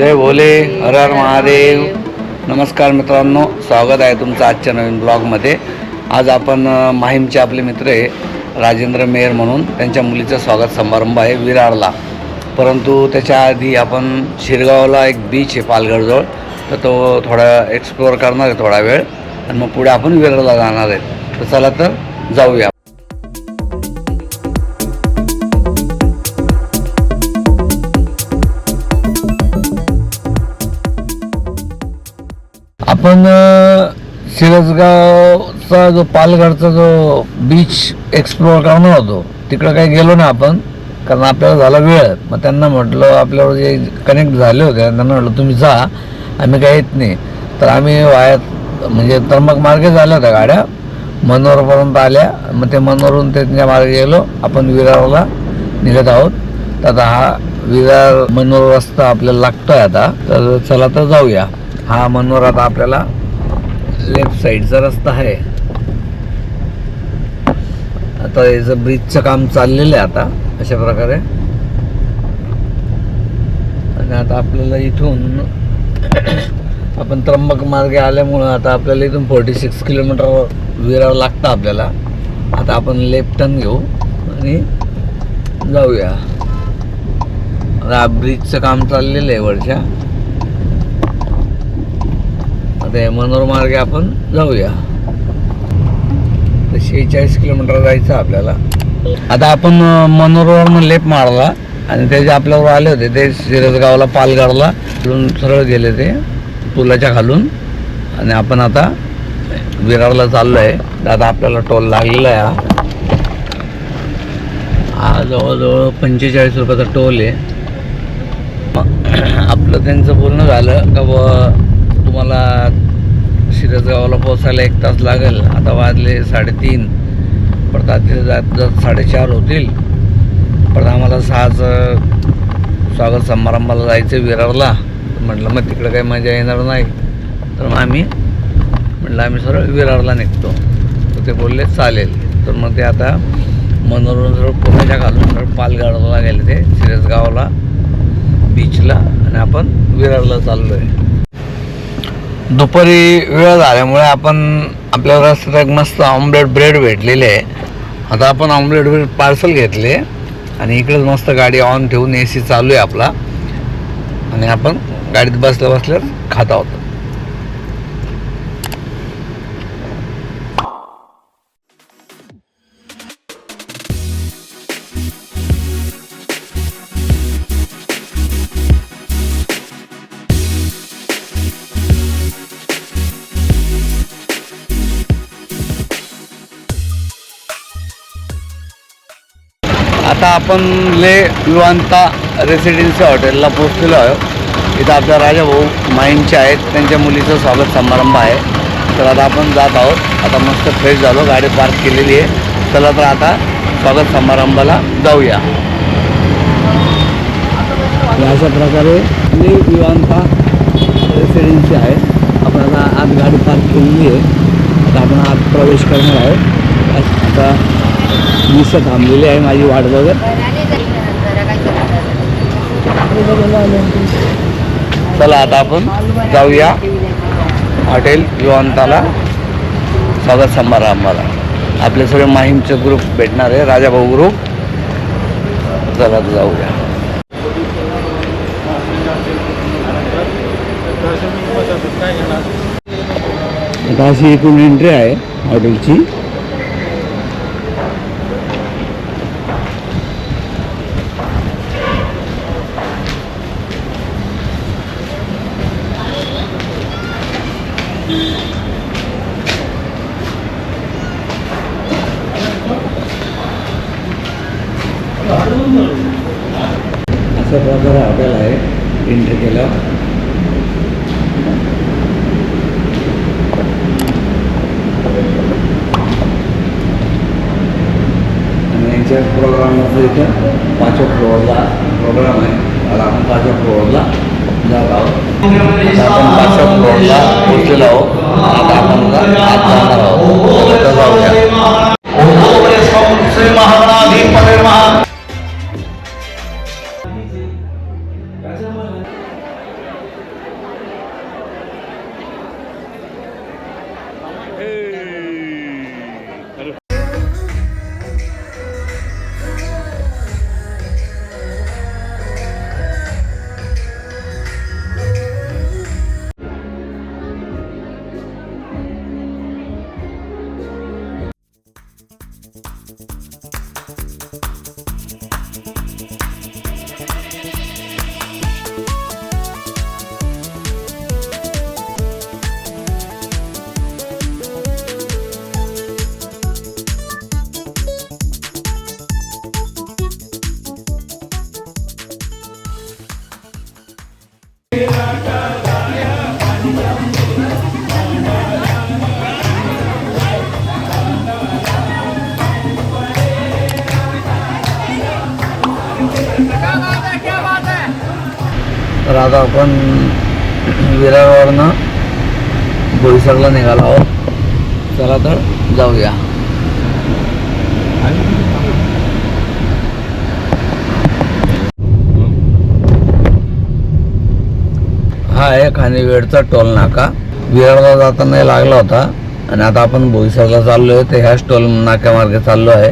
जय भोले हर हर महादेव. नमस्कार मित्रांनो स्वागत आहे तुमचं आजच्या नवीन ब्लॉगमध्ये. आज आपण माहीमचे आपले मित्र आहे राजेंद्र मेयर म्हणून. त्यांच्या मुलीचा स्वागत समारंभ आहे विरारला. परंतु त्याच्या आधी आपण शिरगावला एक बीच आहे पालघरजवळ. तर तो थोडा एक्सप्लोअर करणार आहे थोडा वेळ. आणि मग पुढे आपण विरारला जाणार आहे. तर चला तर जाऊया. आपण शिरसगावचा जो पालघरचा जो बीच एक्सप्लोअर करणार होतो तिकडं काही गेलो ना आपण कारण आपल्याला झाला वेळ. मग त्यांना म्हटलं आपल्यावर जे कनेक्ट झाले होते त्यांना म्हटलं तुम्ही जा आम्ही काही येत नाही. तर आम्ही वायात म्हणजे त्र्यंबक मार्गे झाल्या होत्या गाड्या मनोरपर्यंत आल्या. मग ते मनोरून त्यांच्या मार्गे गेलो आपण विरारला निघत आहोत. तर आता हा विरार मनोर रस्ता आपल्याला लागतोय आता. तर चला तर जाऊया. हा मनोर आता आपल्याला लेफ्ट साईडचा रस्ता आहे. आता याचं ब्रिजचं काम चाललेलं आहे आता अशा प्रकारे. आणि आता आपल्याला इथून आपण त्र्यंबक मार्गे आल्यामुळं आता आपल्याला इथून फोर्टी सिक्स किलोमीटर विरावं लागतं आपल्याला. आता आपण लेफ्ट टर्न घेऊ आणि जाऊया. आता ब्रिजचं काम चाललेलं आहे वरच्या. आता या मार्गे आपण जाऊया. तर शेहेचाळीस किलोमीटर जायचं आपल्याला. आता आपण मनोरवरनं लेप मारला आणि ते जे आपल्यावर आले होते ते शिरसगावला पालगडला तिथून सरळ गेले ते पुलाच्या खालून. आणि आपण आता विरारला चाललो आहे आता आपल्याला टोल लागलेला आहे हा. हा जवळजवळ पंचेचाळीस रुपयाचा टोल आहे. आपलं त्यांचं बोलणं झालं का बुवा तुम्हाला शिरसगावला पोचायला एक तास लागेल. आता वाजले साडेतीन. परत तिथे जात जात साडेचार होतील परत आम्हाला सहाचं स्वागत समारंभाला जायचं विरारला. म्हटलं मग तिकडं काही मजा येणार नाही. तर मग आम्ही म्हटलं आम्ही सरळ विरारला निघतो. तर ते बोलले चालेल. तर मग ते आता मनोरंजन सरळ पुण्याच्या घालून सरळ पालगाडला गेले ते शिरसगावला बीचला आणि आपण विरारला चाललो आहे दुपारी वेळ झाल्यामुळे आपण आपल्याला रस्त्यात एक मस्त ऑमलेट ब्रेड भेटलेले आहे. आता आपण ऑमलेट ब्रेड पार्सल घेतले. आणि इकडेच मस्त गाडी ऑन ठेवून ए सी चालू आहे आपला. आणि आपण गाडीत बसल्या बसल्या खात आहोत. आता आपण ले विवांता रेसिडेन्सी हॉटेलला पोहोचलेलो आहोत. इथं आपल्या राजाभाऊ माईंचे आहेत. त्यांच्या मुलीचं स्वागत समारंभ आहे. तर आता आपण जात आहोत. आता मस्त फ्रेश झालो. गाडी पार्क केलेली आहे. चला तर आता स्वागत समारंभाला जाऊया. अशा प्रकारे ले विवांता रेसिडेन्सी आहे. आपण आता आज गाडी पार्क केलेली आहे. आता आपण आत प्रवेश करणार आहोत. आता मिस थांबलेली आहे माझी वाट बघत. चला आता आपण जाऊया हॉटेल विवांताला. स्वागत समारंभाला आपले सगळे माहीमचे ग्रुप भेटणार आहे राजाभाऊ ग्रुप चला जाऊया. आता अशी एकूण एंट्री आहे हॉटेलची. असं प्रकार हॉटेल आहे एंट्री केल्यावर आणि यांच्या प्रोग्रामचं इथं पाचव्या फ्लोअरला प्रोग्राम आहे. आता आपण पाचव्या फ्लोअरला जात आहोत. आपण पाचव्या फ्लोअरला पोहोचलेलो आहोत. आता आपण आता आपण विरारवरनं बोईसरला निघालो आहोत. चला तर जाऊया. हा आहे खानिवेडचा टोल नाका. विरारला जाताना लागला होता आणि आता आपण बोईसरला चाललो आहे तर ह्याच टोल नाक्यामार्गे चाललो आहे.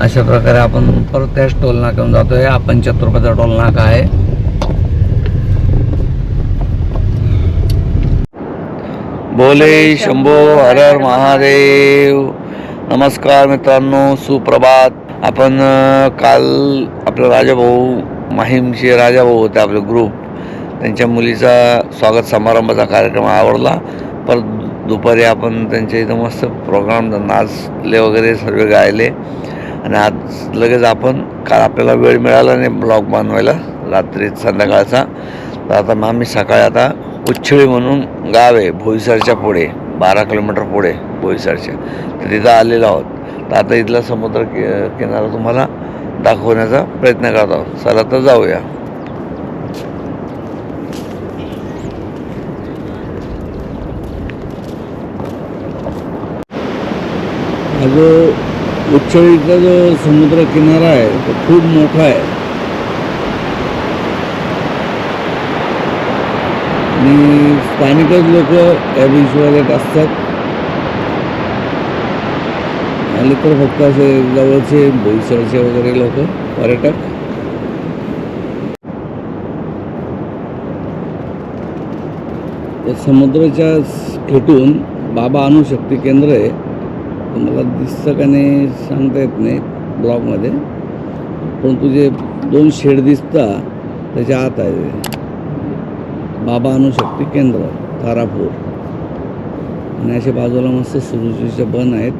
अशा प्रकारे आपण परत त्याच टोल नाक्यावर जातो हा आपण रुपयाचा टोल नाका आहे. भोले शंभो हर हर महादेव. नमस्कार मित्रांनो सुप्रभात. आपण काल आपला राजाभाऊ माहीमचे राजाभाऊ होते आपले ग्रुप त्यांच्या मुलीचा स्वागत समारंभाचा कार्यक्रम आवडला. परत दुपारी आपण त्यांच्या इथं मस्त प्रोग्राम नाचले वगैरे सर्व गायले. आणि आज लगेच आपण काल आपल्याला वेळ मिळाला नाही ब्लॉग बनवायला. रात्री संध्याकाळचा. तर आता मग आम्ही सकाळी आता उच्छळी म्हणून गाव आहे भोईसरच्या पुढे बारा किलोमीटर पुढे भोईसरच्या तर तिथं आलेलो आहोत. तर आता इथला समुद्र कि किनारा तुम्हाला दाखवण्याचा प्रयत्न करत आहोत. चला तर जाऊया. जो उच्चळीचा जो समुद्र किनारा आहे तो खूप मोठा आहे आणि स्थानिकच लोक या बीचवर येत असतात. आले तर फक्त असे जवळचे भोईसरचे वगैरे लोक पर्यटक. समुद्राच्या खेटून बाबा अणुशक्ती केंद्र आहे. मला दिसतं का नाही सांगता येत नाही ब्लॉगमध्ये. पण तुझे दोन शेड दिसता त्याच्या आत आहे. बाबा अणुशक्ती केंद्र तारापूर. आणि अशा बाजूला मस्त सुरुचीचे बन आहेत.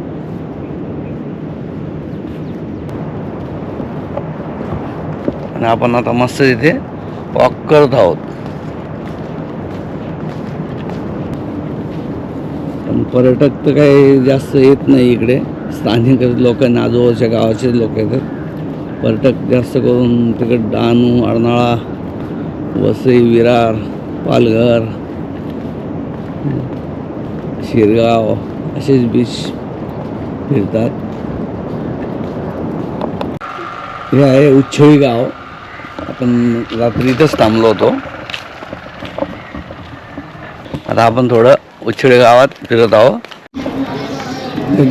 आणि आपण आता मस्त इथे वॉक करत आहोत. पण पर्यटक तर काही जास्त येत नाही इकडे. स्थानिक लोक आजूबाजूच्या गावाचे लोक येतात. पर्यटक जास्त करून तिकडे डहाणू अर्नाळा वसई विरार पालघर शिरगाव असेच बीच फिरतात. हे आहे उच्छळी गाव. आपण रात्री इथंच थांबलो होतो. आता आपण थोडं उच्छळी गावात फिरत आहोत.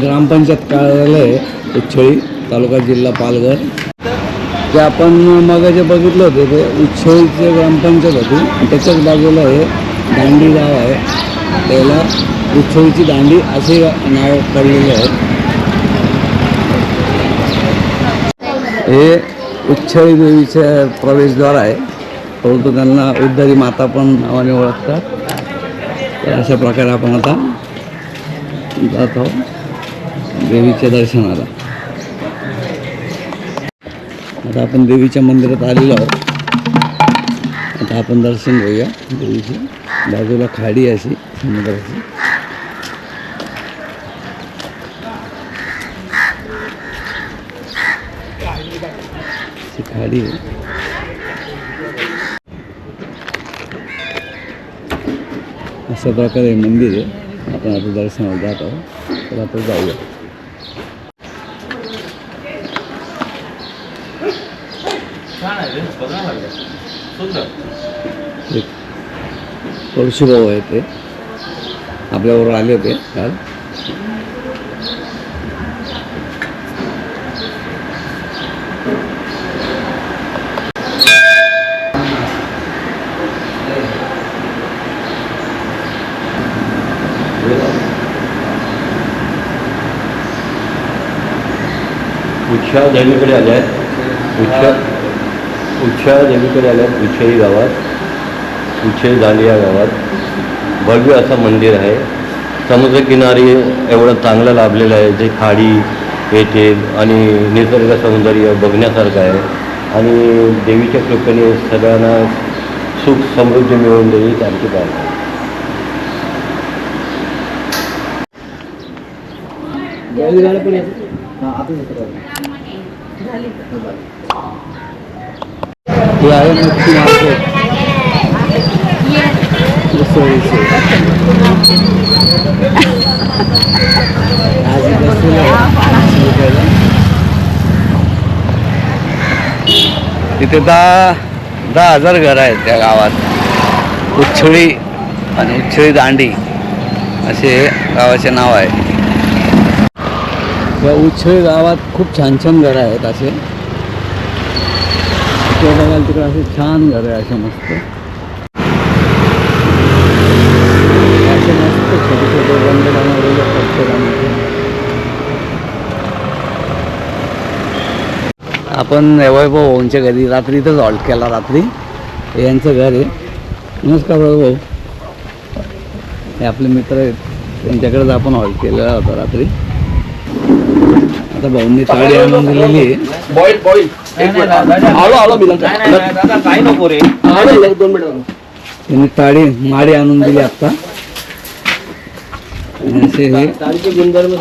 ग्रामपंचायत कार्यालय उच्छळी तालुका जिल्हा पालघर. ते आपण मगाचे बघितलं होतं ते उच्छळीचे ग्रामपंचायत होती. त्याच्याच बाजूला हे दांडी गाव आहे. त्याला उच्छळीची दांडी असे नाव पडलेले आहेत हे उच्छळी देवीचे प्रवेशद्वार आहे. परंतु त्यांना उद्धारी माता पण नावाने ओळखतात. तर अशा प्रकारे आपण आता जात. आहोत देवीच्या दर्शनाला. आता आपण देवीच्या मंदिरात आलेलो आहोत. आता आपण दर्शन घेऊया. देवीची बाजूला खाडी आहे अशी समुद्राची. खाडी आहे. अशा प्रकारे मंदिर आहे. आपण आता दर्शनाला जात आहोत. तर आता जाऊया. एक परशुभाऊ आहे ते. आपल्याबरोबर आले होते काल. उच्छा देवीकडे आल्या आहेत. उच्छा उच्छा देवीकडे आल्या आहेत उच्छई गावात उच्छई झाली या गावात भव्य असं मंदिर आहे. समुद्रकिनारी एवढं चांगलं लाभलेलं आहे जे खाडी येथे आणि निसर्ग सौंदर्य बघण्यासारखं आहे. आणि देवीच्या कृपेने सगळ्यांना सुख समृद्धी मिळवून देईल त्यांची प्रार्थना हे आहे तिथे दहा दहा हजार घरं आहेत त्या गावात. उच्छळी आणि उच्छळी दांडी असे गावाचे नाव आहे. या उच्छळी गावात खूप छान छान घरं आहेत असे. तिकडे बघाल तिकडे असे छान घर आहे असे मस्त. असे मस्त छोटे छोटे बनवलेले आपण वैभव भाऊंच्या घरी रात्री इथंच हॉल्ट केला रात्री. यांचं घर आहे. नमस्कार भाऊ हे आपले मित्र आहेत. त्यांच्याकडेच आपण हॉल्ट केलेला होता रात्री. आता भाऊंनी सगळी आणून दिलेली आहे. आलो आलो मी दादा काय नको रे. दोन मिनिट त्यांनी ताडी माडी आणून दिली आता असे हे गुणधर्म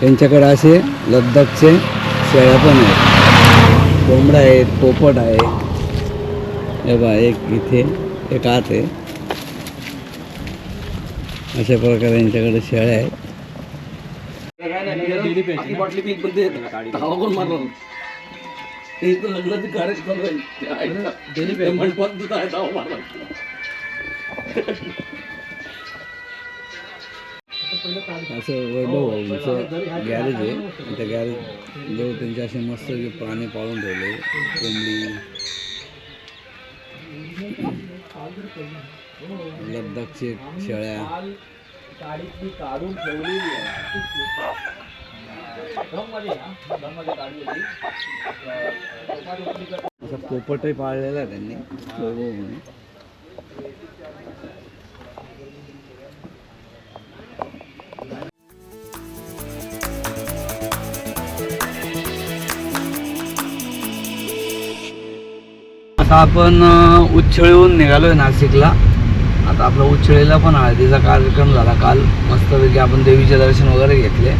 त्यांच्याकडे असे लद्दाखचे शेळ्या पण आहेत. कोंबडा आहेत पोपट आहे हे बा एक इथे एक आत आहे. अशा प्रकारे यांच्याकडे शेळ्या आहेत. बाटली पीक पण देत. हवा कोण मारणार. इथं लग्नाची कार्यक्रम आहे. मंडपात तिथं आहे मारणार. असं वैभव भाऊंचं गॅरेज आहे. आणि त्या गॅरेज जवळ त्यांचे असे मस्त जे प्राणी पाळून ठेवले. कोंबडी. लद्दाखचे शेळ्या. असं पोपटही पाळलेला आहे त्यांनी. वैभव म्हणून आता आपण अ, उच्छळीहून निघालोय नाशिकला. आता आपला उच्छळीला पण हळदीचा कार्यक्रम झाला काल. मस्तपैकी आपण देवीचे दर्शन वगैरे घेतले.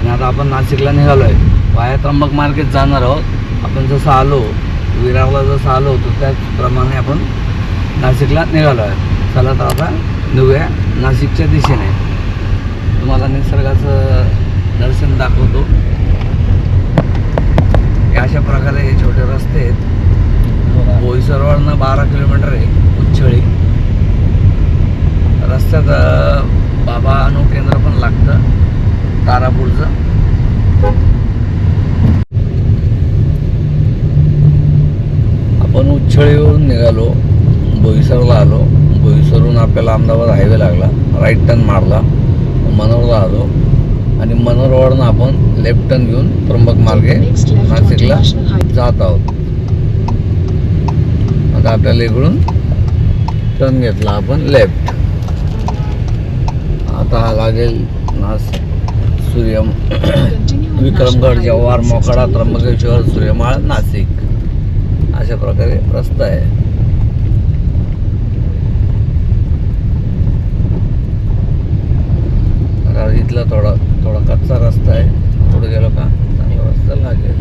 आणि आता आपण नाशिकला निघालोय. वाया त्र्यंबक मार्केट जाणार आहोत. आपण जसं आलो विरारला जसं आलो होतो त्याचप्रमाणे आपण नाशिकला निघालो आहे चला तर आता निघूया नाशिकच्या दिशेने. तुम्हाला निसर्गाचं दर्शन दाखवतो. हे अशा प्रकारे हे छोटे रस्ते आहेत. बोईसरवरनं बारा किलोमीटर आहे उच्छळी. रस्त्यात अं, बाबा अणुकेंद्र पण लागतं. तारापूरचं. आपण उच्छळीवरून निघालो बोईसरला आलो. बोईसरवरून आपल्याला अहमदाबाद हायवे लागला. राईट टर्न मारला. मनोरला आलो. आणि मनोरवरनं आपण लेफ्ट टर्न घेऊन त्र्यंबक मार्गे नाशिकला जात आहोत. आता आपल्याला इकडून टर्न घेतला आपण लेफ्ट आता हा लागेल नास सूर्यम विक्रमगड जव्हार मोखाडा त्र्यंबकेश्वर सूर्यमाळ नाशिक. अशा प्रकारे रस्ता आहे. इथला थोडा थोडा कच्चा रस्ता आहे. पुढे गेलो का चांगला रस्ता लागेल.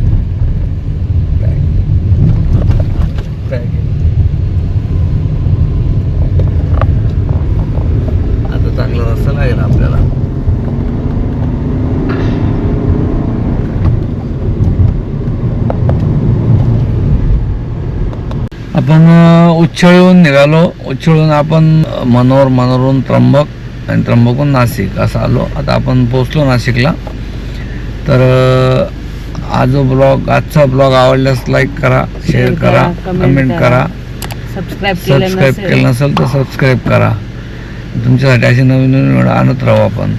आता चांगला रस्ता लागेल आपल्याला. आपण अ, उच्छळीहून निघालो. उच्छळून आपण मनोर मनोरून त्र्यंबक आणि त्र्यंबकहून नाशिक असं आलो. आता आपण पोचलो नाशिकला. तर हा जो ब्लॉग आजचा ब्लॉग आवडल्यास लाईक करा शेअर करा कमेंट करा. सबस्क्राईब केलं नसेल. तर सबस्क्राईब करा. तुमच्यासाठी असे नवीन नवीन आणत राहू आपण.